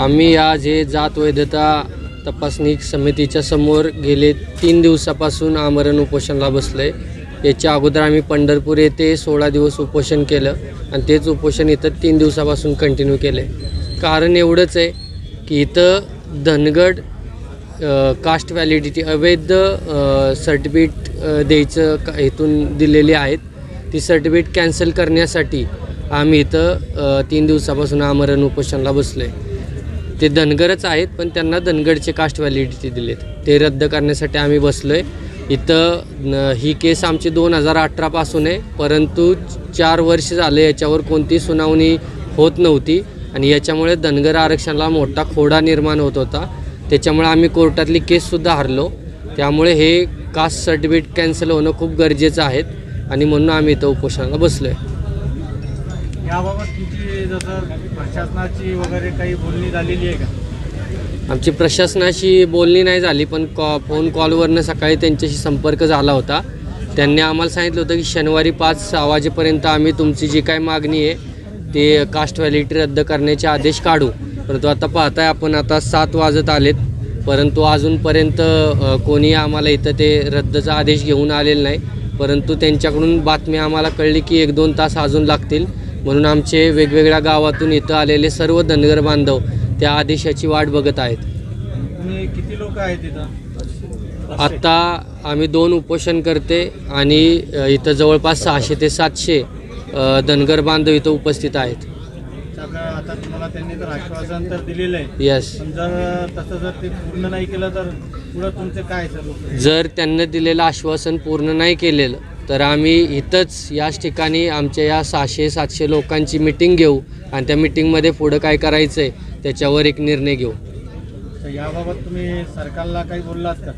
आम्ही आज हे जात वैधता तपासणी समितीच्या समोर गेले तीन दिवसापासून आमरण उपोषणाला बसलो. आहे याच्या अगोदर आम्ही पंढरपूर येथे सोळा दिवस उपोषण केलं आणि तेच उपोषण इथं तीन दिवसापासून कंटिन्यू केलं. आहे कारण एवढंच आहे की इथं धनगड कास्ट व्हॅलिडिटी अवैध सर्टिफिकेट द्यायचं का इथून दिलेली आहेत. ती सर्टिफिकेट कॅन्सल करण्यासाठी आम्ही इथं तीन दिवसापासून आमरण उपोषणाला बसलो आहे ते धनगरच आहेत पण त्यांना धनगडचे कास्ट व्हॅलिडिटी दिलेत. ते रद्द करण्यासाठी आम्ही बसलो आहे इथं ही केस आमची दोन हजार अठरापासून आहे. परंतु चार वर्ष झाले याच्यावर कोणती सुनावणी होत नव्हती. आणि याच्यामुळे धनगर आरक्षणाला मोठा खोडा निर्माण होत होता. त्याच्यामुळे आम्ही कोर्टातली केससुद्धा हरलो. त्यामुळे हे कास्ट सर्टिफिकेट कॅन्सल होणं खूप गरजेचं आहे. आणि म्हणून आम्ही इथं उपोषणाला बसलो आहे याबाबत जसं प्रशासनाची वगैरे काही बोलणी झालेली आहे का? आमची प्रशासनाशी बोलणी नाही झाली पण कॉ फोन कॉलवरनं सकाळी त्यांच्याशी संपर्क झाला होता. त्यांनी आम्हाला सांगितलं होतं की शनिवारी पाच सहा वाजेपर्यंत आम्ही तुमची जी काय मागणी आहे ते कास्ट व्हॅलिटी रद्द करण्याचे आदेश काढू. परंतु आता पाहताय आपण आता सात वाजत आलेत. परंतु अजूनपर्यंत कोणी आम्हाला इथं ते रद्दचा आदेश घेऊन आलेला नाही. परंतु त्यांच्याकडून बातमी आम्हाला कळली की एक दोन तास अजून लागतील. म्हणून आमचे वेगवेगळ्या गावातून इथं आलेले सर्व धनगर बांधव त्या आदेशाची वाट बघत आहेत. किती लोक आहेत इथं आत्ता आम्ही दोन उपोषण करते आणि इथं जवळपास सहाशे ते सातशे धनगर बांधव इथं उपस्थित आहेत. सगळं आता तुम्हाला त्यांनी तर आश्वासन तर दिलेलं आहे. यस पण जर तसं जर ते पूर्ण नाही केलं तर पुढं तुमचं काय सर? जर त्यांनी दिलेलं आश्वासन पूर्ण नाही केलेलं तर आम्ही इथंच याच ठिकाणी आमच्या या सहाशे सातशे लोकांची मिटिंग घेऊ आणि त्या मिटिंगमध्ये पुढं काय करायचं आहे त्याच्यावर एक निर्णय घेऊ. याबाबत तुम्ही सरकारला काही बोललात का?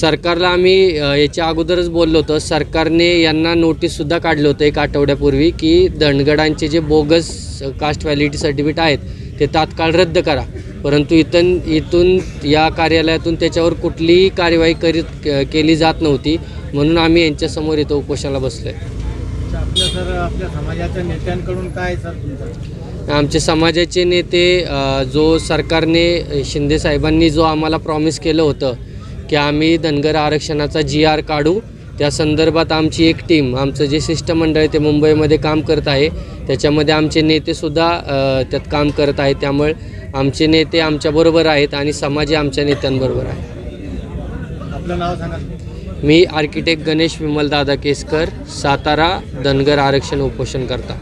सरकारला आम्ही याच्या अगोदरच बोललो होतो. सरकारने यांना नोटीससुद्धा काढलं होतं एक आठवड्यापूर्वी की धनगडांचे जे बोगस कास्ट व्हॅलिडिटी सर्टिफिकेट आहेत ते तात्काळ रद्द करा. परंतु इथून इथून या कार्यालयातून त्याच्यावर कुठलीही कार्यवाही करीत के- केली जात नव्हती. म्हणून आम्ही यांच्यासमोर इथं उपोषणाला बसलो आहे तर आपल्या सर आपल्या समाजाच्या नेत्यांकडून काय सर तुमचं? आमचे समाजाचे नेते अ, जो सरकारने शिंदे साहेबांनी जो आम्हाला प्रॉमिस केलं होतं की आम्ही धनगर आरक्षणाचा जी आर काढू त्या संदर्भात आमची एक टीम आमचं जे शिष्टमंडळ आहे ते मुंबईमध्ये काम करत आहे. त्याच्यामध्ये आमचे नेतेसुद्धा अ, त्यात काम करत आहेत. त्यामुळे आमचे नेते आमच्याबरोबर आहेत आणि समाजही आमच्या नेत्यांबरोबर आहे. आपलं नाव सांगा. मी आर्किटेक्ट गणेश विमलदादा केसकर सातारा धनगर आरक्षण उपोषण करता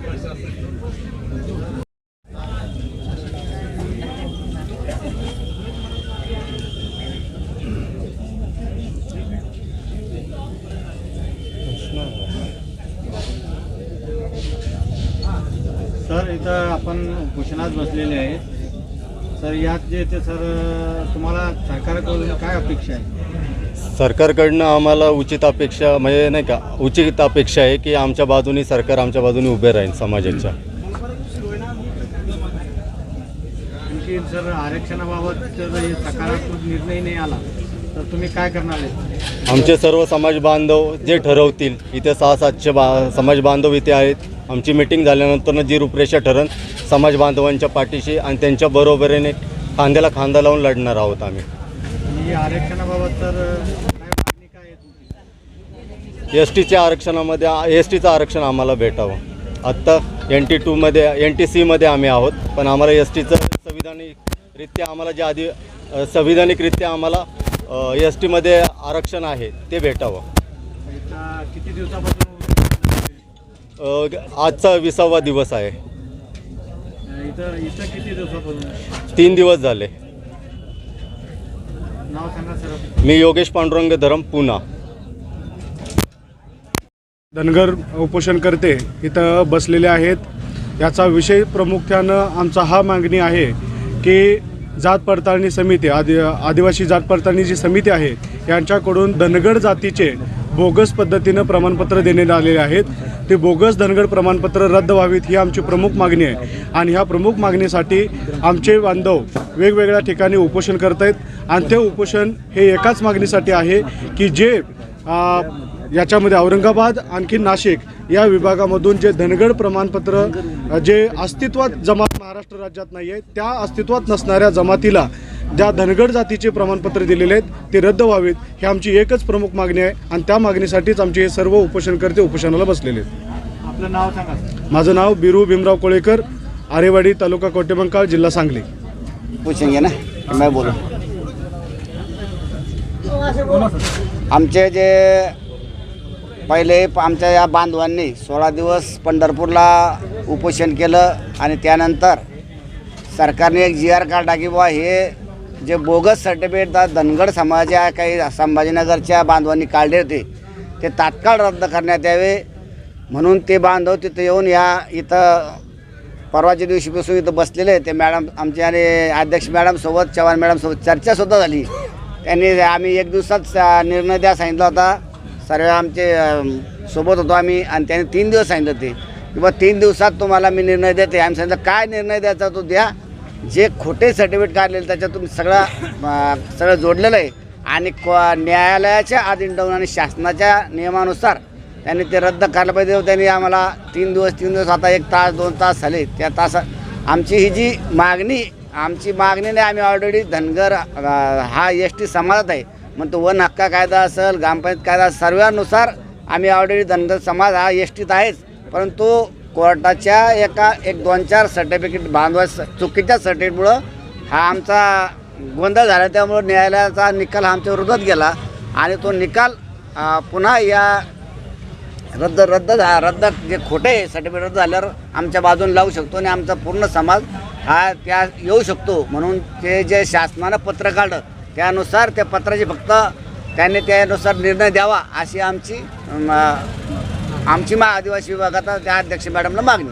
सर इथं आपण घोषणात बसलेले आहेत. सर यात जे ते सर तुम्हाला सरकारकडून काय अपेक्षा आहे? सरकारकडनं आम्हाला उचित अपेक्षा म्हणजे नाही का उचित अपेक्षा आहे की आमच्या बाजूनी सरकार आमच्या बाजूने उभे राहील समाजाच्या. आणखी जर आरक्षणाबाबत जर हे सकारात्मक निर्णय नाही आला तर तुम्ही काय करणार आहे? आमचे सर्व समाज बांधव जे ठरवतील इथे सहा सातशे बा समाज बांधव इथे आहेत. आमची मिटिंग झाल्यानंतरनं जी रूपरेषा ठरण समाज बांधवांच्या पाठीशी आणि त्यांच्या बरोबरीने खांद्याला खांदा लावून लढणार आहोत आम्ही. आणि या आरक्षणाबाबत तर काय मागणी काय आहे तुमची? एस टीच्या आरक्षणामध्ये एस टीचं आरक्षण आम्हाला भेटावं. आत्ता एन टी टूमध्ये एन टी सीमध्ये आम्ही आहोत पण आम्हाला एस टीचं संविधानिकरित्या आम्हाला जे आधी संविधानिकरित्या आम्हाला एस टीमध्ये आरक्षण आहे ते भेटावं. किती दिवसापासून आजचा विसावा दिवस आहे. इथं इथं किती दिवसापासून? तीन दिवस झाले. मी योगेश पांडुरंग धरम पुना. धनगर उपोषण करते इथं बसलेले आहेत. याचा विषय प्रामुख्यानं आमचा हा मागणी आहे की जात पडताळणी समिती आदि आदिवासी जात पडताळणी जी समिती आहे यांच्याकडून धनगर जातीचे बोगस पद्धतीनं प्रमाणपत्र देण्यात आलेले आहेत. ते बोगस धनगड प्रमाणपत्र रद्द व्हावीत ही आमची प्रमुख मागणी आहे. आणि ह्या प्रमुख मागणीसाठी आमचे बांधव वेगवेगळ्या ठिकाणी उपोषण करत आहेत आणि ते उपोषण हे एकाच मागणीसाठी आहे की जे याच्यामध्ये औरंगाबाद आणखी नाशिक या विभागामधून जे धनगड प्रमाणपत्र जे अस्तित्वात जमात महाराष्ट्र राज्यात नाही आहे त्या अस्तित्वात नसणाऱ्या जमातीला ज्या धनगड जातीचे प्रमाणपत्र दिलेले आहेत ते रद्द व्हावेत ही आमची एकच प्रमुख मागणी आहे आणि त्या मागणीसाठीच आमचे हे सर्व उपोषणकर्ते उपोषणाला बसलेले आहेत. आपलं नाव सांगा माझं नाव बिरू भीमराव कोळेकर आरेवाडी तालुका कोटेबंकाळ जिल्हा सांगली. पूछेंगे ना? मैं बोलूं। आमचे जे पहिले प- आमच्या या बांधवांनी सोळा दिवस पंढरपूरला उपोषण केलं आणि त्यानंतर सरकारने एक जी आर काढला की बुवा हे जे बोगस सर्टिफिकेट धनगड समाजा काही संभाजीनगरच्या बांधवांनी काढले होते ते तात्काळ रद्द करण्यात यावे म्हणून ते बांधव तिथं येऊन या इथं परवाच्या दिवशीपासून इथं बसलेले ते मॅडम आमचे आणि अध्यक्ष मॅडमसोबत चव्हाण मॅडमसोबत चर्चासुद्धा झाली. त्यांनी आम्ही एक दिवसात निर्णय द्या सांगितला होता. सर्व आमचे सोबत होतो आम्ही आणि त्यांनी तीन दिवस सांगितलं ते किंवा तीन दिवसात तुम्हाला मी निर्णय देते. आम्ही सांगितलं काय निर्णय द्यायचा तो द्या. जे खोटे सर्टिफिकेट काढलेले त्याच्यातून सगळं सगळं जोडलेलं आहे. आणि क- न्यायालयाच्या अधीन आणि शासनाच्या नियमानुसार त्यांनी ते रद्द करायला पाहिजे. त्यांनी आम्हाला तीन दिवस तीन दिवस आता एक तास दोन तास झाले. त्या तास आमची ही जी मागणी आमची मागणी नाही आम्ही ऑलरेडी धनगर हा एस टी समाजात आहे. मग तो वन हक्का कायदा असेल ग्रामपंचायत कायदा सर्वानुसार आम्ही ऑलरेडी धनगर समाज हा एस टीत आहेच. परंतु कोर्टाच्या एका एक दोन चार सर्टिफिकेट बांधवा चुकीच्या सर्टिफिकेटमुळं हा आमचा गोंधळ झाला. त्यामुळं न्यायालयाचा निकाल हा आमच्या विरोधात गेला आणि तो निकाल पुन्हा या रद्द रद्द झा रद्द जे खोटे सर्टिफिकेट रद्द झाल्यावर आमच्या बाजूने लावू शकतो आणि आमचा पूर्ण समाज हा त्या येऊ शकतो. म्हणून ते जे शासनानं पत्र काढलं त्यानुसार त्या पत्राची फक्त त्यांनी त्यानुसार निर्णय द्यावा अशी आमची आमची मा आदिवासी विभागाचा त्या अध्यक्ष मॅडमला मागणी.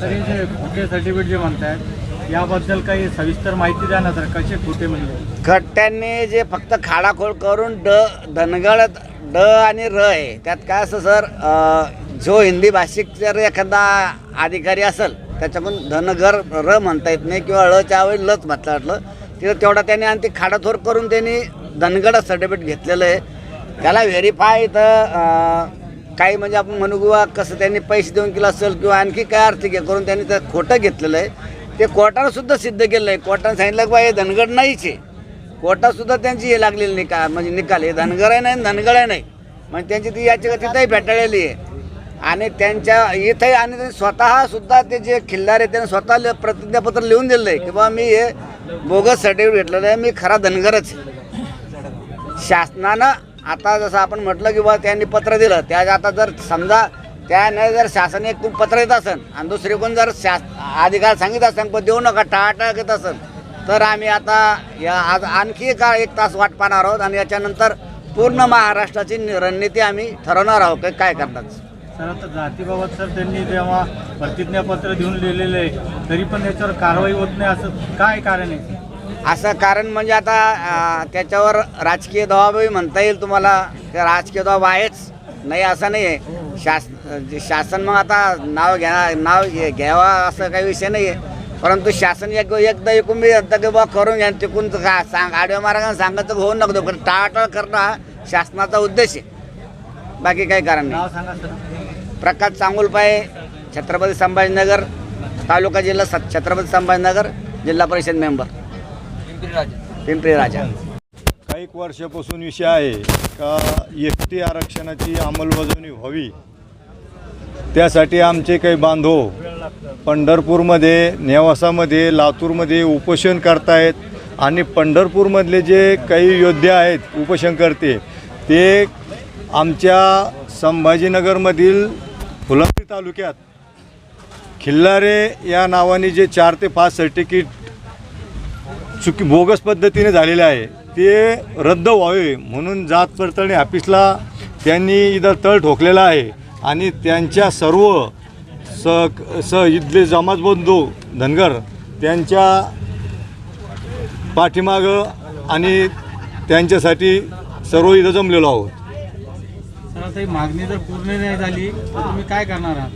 सर हे जे खोटे सर्टिफिकेट जे म्हणतायत याबद्दल काही सविस्तर माहिती द्या ना सर कसे खोटे म्हणजे? खट्ट्यांनी जे फक्त खाडाखोड करून ड धनगड ड आणि र आहे त्यात काय असं सर अ, जो हिंदी भाषिक जर एखादा अधिकारी असेल त्याच्याकडून धनगर र म्हणता येत नाही किंवा ळच्या ऐवजी लच म्हटलं वाटलं तिथं तेवढा त्यांनी आणि ते खाडाथोर करून त्यांनी धनगड सर्टिफिकेट घेतलेलं आहे. त्याला व्हेरीफाय इथं अ, काही म्हणजे आपण म्हणू किंवा कसं त्यांनी पैसे देऊन केलं असेल किंवा आणखी काय आर्थिक हे करून त्यांनी तर खोटं घेतलेलं आहे. ते कोर्टानं सुद्धा सिद्ध केलं आहे कोर्टानं सांगितलं की बा हे धनगड नाहीच आहे. कोर्टात सुद्धा त्यांची हे लागलेली निकाल म्हणजे निकाल हे धनगर आहे नाही धनगड आहे नाही. म्हणजे त्यांची ती याचिका तिथंही भेटाळलेली आहे. आणि त्यांच्या इथे आणि त्यांनी स्वतः सुद्धा ते जे खिल्लार आहे त्यांनी स्वतः ल- प्रतिज्ञापत्र लिहून दिलेलं आहे की बा मी हे बोगस सर्टिफिकेट घेतलेलं आहे मी खरा धनगरच शासनानं आता जसं आपण म्हटलं की बा त्यांनी पत्र दिलं त्या आता जर समजा त्याने जर शासन एक पत्र येत असेल आणि दुसरी कोण जर शास अधिकार सांगित असेल पण देऊ नका टाळाटाळ घेत असेल तर आम्ही आता या आज आणखी का एक तास वाट पाहणार आहोत आणि याच्यानंतर पूर्ण महाराष्ट्राची रणनीती आम्ही ठरवणार आहोत की काय करणार. सर आता जातीबाबत सर त्यांनी जेव्हा प्रतिज्ञापत्र देऊन लिहिलेलं आहे तरी पण याच्यावर कारवाई होत नाही असं काय कारण आहे? असं कारण म्हणजे आता त्याच्यावर राजकीय दबावही म्हणता येईल तुम्हाला. ते राजकीय दबाव आहेच. नाही असं नाही आहे शास शासन मग आता नाव घ्या नाव घ्यावा असं काही विषय नाही आहे परंतु शासन एक एकदा एकूण बी एकदा की बा करून घ्या तिकून का सांग आडव्या मार्गाने सांगायचं होऊन नको. पण टाळाटाळ करणं हा शासनाचा उद्देश आहे. बाकी काही कारण नाही. प्रकाश चांगुलपाय छत्रपती संभाजीनगर तालुका जिल्हा छत्रपती संभाजीनगर जिल्हा परिषद मेंबर. पिंपरी राजा काही एक वर्षापासून विषय आहे का एस टी आरक्षणाची अंमलबजावणी व्हावी? त्यासाठी आमचे काही बांधव पंढरपूरमध्ये नेवासामध्ये लातूरमध्ये उपोषण करतायत आणि पंढरपूरमधले जे काही योद्धे आहेत उपोषणकर्ते ते आमच्या संभाजीनगरमधील फुलंब्री तालुक्यात खिल्लारे या नावाने जे चार ते पाच सर्टिफिकेट चुकी बोगस पद्धतीने झालेले आहे. ते रद्द व्हावे म्हणून जात पडताळणी ऑफिसला त्यांनी इथं तळ ठोकलेला आहे. आणि त्यांच्या सर्व स स इथले जमात धनगर त्यांच्या पाठीमागं आणि त्यांच्यासाठी सर्व इथं जमलेलो आहोत. मागणी जर पूर्ण नाही झाली तर तुम्ही काय करणार आहात?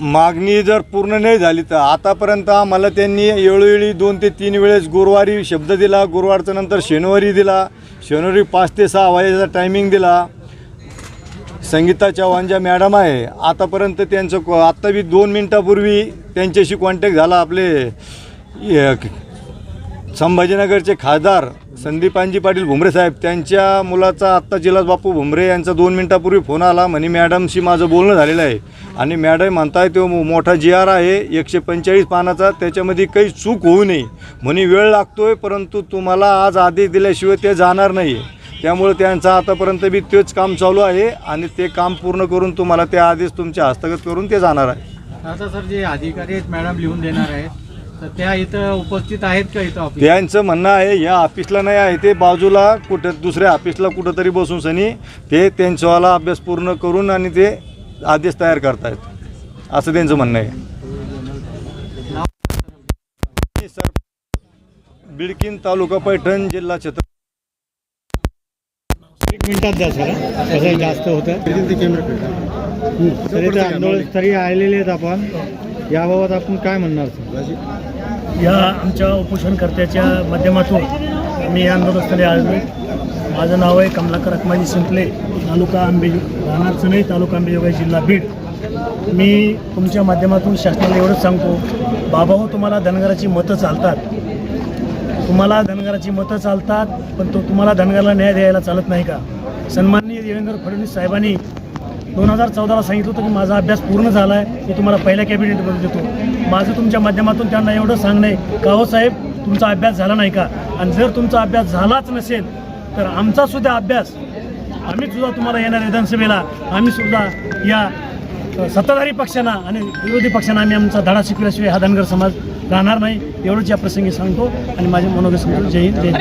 मागणी जर पूर्ण नाही झाली तर आतापर्यंत आम्हाला त्यांनी वेळोवेळी दोन ते तीन वेळेस गुरुवारी शब्द दिला गुरुवारच्या नंतर शनिवारी दिला शनिवारी पाच ते सहा वाजेचा टायमिंग दिला. संगीता चव्हाण ज्या मॅडम आहे. आतापर्यंत त्यांचं आत्ता बी दोन मिनटापूर्वी त्यांच्याशी कॉन्टॅक्ट झाला आपले संभाजीनगरचे खासदार संदीपांजी पाटील भुमरे साहेब त्यांच्या मुलाचा आत्ता जिलास बापू भुमरे यांचा दोन मिनटापूर्वी फोन आला. म्हणे मॅडमशी माझं बोलणं झालेलं आहे. आणि मॅडम म्हणताय तो मो- मोठा जी आर आहे एकशे पंचेचाळीस पानाचा त्याच्यामध्ये काही चूक होऊ नये. म्हणे वेळ लागतो आहे परंतु तुम्हाला आज आदेश दिल्याशिवाय ते जाणार नाही त्यामुळे त्यांचं आतापर्यंत बी तेच काम चालू आहे आणि ते काम पूर्ण करून तुम्हाला ते आदेश तुमच्या हस्तगत करून ते जाणार आहे. आता सर जे अधिकारी आहेत मॅडम लिहून देणार आहेत तर त्या इथं उपस्थित आहेत का इथं ऑफिस त्यांचं म्हणणं आहे या ऑफिसला नाही आहे ते बाजूला कुठं दुसऱ्या ऑफिसला कुठंतरी बसून सनी ते त्यांच्यावाला अभ्यास पूर्ण करून आणि ते आदेश तयार करतायत. असं त्यांचं म्हणणं आहे. सर बिडकीन तालुका पैठण जिल्हा छत्र एक मिनिटात द्या सर कसं जास्त होतं. तरी आंदोलन तरी आलेले आहेत आपण. याबाबत आपण काय म्हणणार सर? या आमच्या उपोषणकर्त्याच्या माध्यमातून मी या आंदोलनस्थळी आलो माझं नाव आहे कमलाकर रखमाजी शिंपले तालुका आंबे राहणार चुनई तालुका आंबेजोगाई जिल्हा बीड. मी तुमच्या माध्यमातून शासनाला एवढंच सांगतो बाबा हो तुम्हाला धनगराची मतं चालतात. तुम्हाला धनगराची मतं चालतात पण तो तुम्हाला धनगराला न्याय द्यायला चालत नाही का? सन्माननीय देवेंद्र फडणवीस साहेबांनी दोन हजार चौदाला सांगितलं होतं की माझा अभ्यास पूर्ण झाला आहे मी तुम्हाला पहिल्या कॅबिनेटमध्ये देतो. माझं तुमच्या माध्यमातून त्यांना एवढं सांगणं आहे का हो साहेब तुमचा अभ्यास झाला नाही का? आणि जर तुमचा अभ्यास झालाच नसेल तर आमचा सुद्धा अभ्यास आम्ही सुद्धा तुम्हाला येणार विधानसभेला. आम्ही सुद्धा या सत्ताधारी पक्षांना आणि विरोधी पक्षांना आम्ही आमचा धडा शिकल्याशिवाय हा धनगर समाज राहणार नाही. एवढंच या प्रसंगी सांगतो आणि माझे मनोगत सांगतो जय हिंद जय हिंद.